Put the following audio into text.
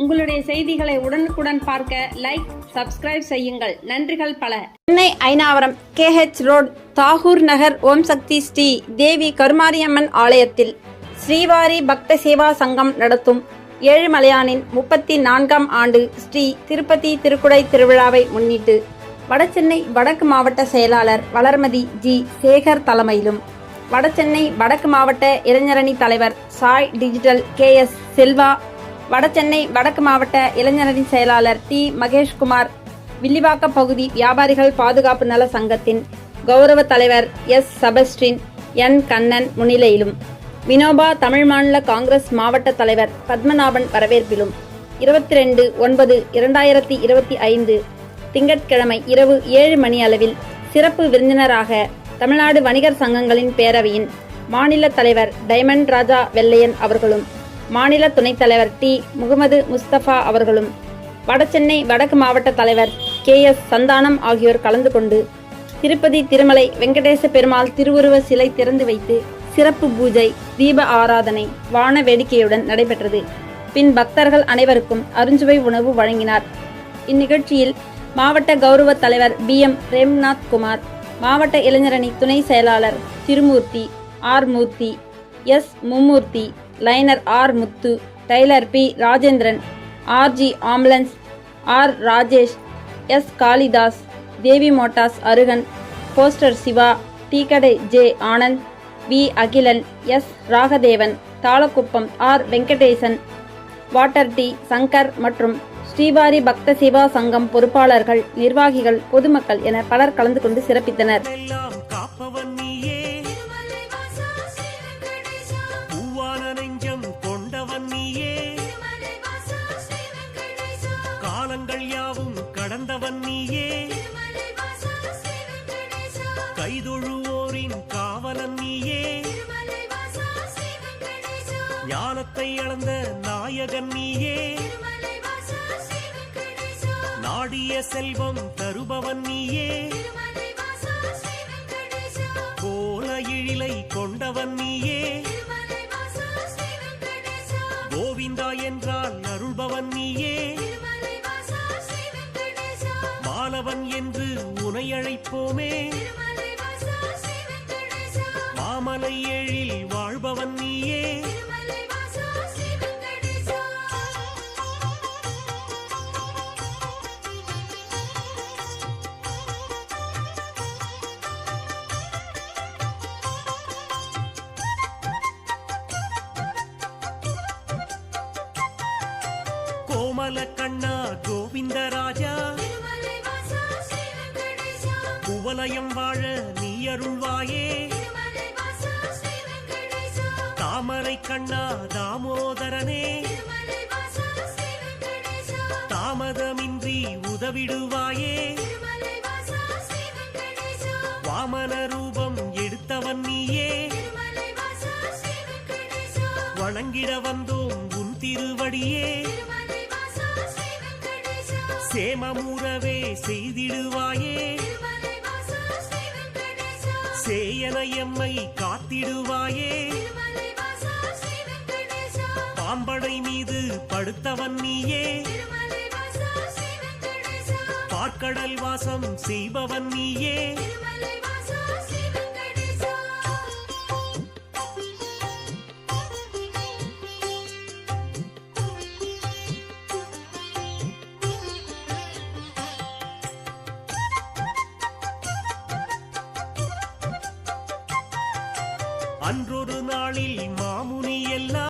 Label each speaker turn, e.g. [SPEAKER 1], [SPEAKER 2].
[SPEAKER 1] உங்களுடைய செய்திகளை உடனுக்குடன் பார்க்க லைக் சப்ஸ்கிரைப் செய்யுங்கள். நன்றிகள் பல.
[SPEAKER 2] சென்னை ஐனாவரம் கேஹெச் ரோட் தாகூர் நகர் ஓம் சக்தி ஸ்ரீ தேவி கருமாரியம்மன் ஆலயத்தில் ஸ்ரீவாரி பக்த சேவா சங்கம் நடத்தும் ஏழுமலையானின் முப்பத்தி நான்காம் ஆண்டு ஸ்ரீ திருப்பதி திருக்குடை திருவிழாவை முன்னிட்டு வடசென்னை வடக்கு மாவட்ட செயலாளர் வளர்மதி ஜி சேகர் தலைமையிலும் வடசென்னை வடக்கு மாவட்ட இளைஞரணி தலைவர் Sai digital K S Selva Vadachennai வடக்கு மாவட்ட இளைஞரணி செயலாளர் டி. மகேஷ்குமார் வில்லிவாக்க பகுதி வியாபாரிகள் பாதுகாப்பு நல சங்கத்தின் கௌரவ தலைவர் எஸ். சபஸ்டின் என். கண்ணன் முன்னிலையிலும் வினோபா தமிழ் மாநில காங்கிரஸ் மாவட்ட தலைவர் பத்மநாபன் வரவேற்பிலும் இருபத்தி ரெண்டு ஒன்பது இரண்டாயிரத்தி இருபத்தி ஐந்து திங்கட்கிழமை இரவு ஏழு மணி அளவில் சிறப்பு விருந்தினராக தமிழ்நாடு வணிகர் சங்கங்களின் பேரவையின் மாநில தலைவர் டைமண்ட் ராஜா வெள்ளையன் அவர்களும் மாநில துணைத் தலைவர் டி. முகமது முஸ்தபா அவர்களும் வடசென்னை வடக்கு மாவட்ட தலைவர் கே. எஸ். சந்தானம் ஆகியோர் கலந்து கொண்டு திருப்பதி திருமலை வெங்கடேச பெருமாள் திருவுருவ சிலை திறந்து வைத்து சிறப்பு பூஜை தீப ஆராதனை வான வேடிக்கையுடன் நடைபெற்றது. பின் பக்தர்கள் அனைவருக்கும் அருஞ்சுவை உணவு வழங்கினார். இந்நிகழ்ச்சியில் மாவட்ட கௌரவ தலைவர் பி. எம். பிரேம்நாத் குமார் மாவட்ட இளைஞரணி துணை செயலாளர் Thirumoorthy R. Moorthy S Mummoorthy liner R Muthu tailor P Rajendran RG ambulance R Rajesh S Kalidas Devi motors Arugan poster Siva டீக்கடை J Anand V Akilan S Ragadevan Thalakuppam R Venkatesan water T Shankar மற்றும் ஸ்ரீவாரி பக்த சிவா சங்கம் பொறுப்பாளர்கள் நிர்வாகிகள் பொதுமக்கள் என பலர் கலந்து கொண்டு சிறப்பித்தனர்.
[SPEAKER 3] கைதொழுவோரின் காவலன் நீயே. ஞானத்தை அளந்த நாயகன் நீயே. நாடிய செல்வம் தருபவன் நீயே. கோல இழிலை கொண்டவன் நீயே. கோவிந்தா என்றால் மாமலை எழில் வாழ்பவன் நீயே. கோமல கண்ணா கோவிந்தராஜா குவலயம் வாழ நீ அருள்வாயே. தாமரை கண்ணா தாமோதரனே. தாமதமின்றி உதவிடுவாயே. வாமன ரூபம் எடுத்தவன் நீயே. வணங்கிட வந்தோம் உன் திருவடியே. சேமமுறவே செய்திடுவாயே. சேயனையம்மை காத்திடுவாயே. பாம்படை மீது படுத்தவன் நீயே. பார்க்கடல் வாசம் செய்பவன் நீயே. அன்றொரு நாளில் மாமுனி எல்லாம்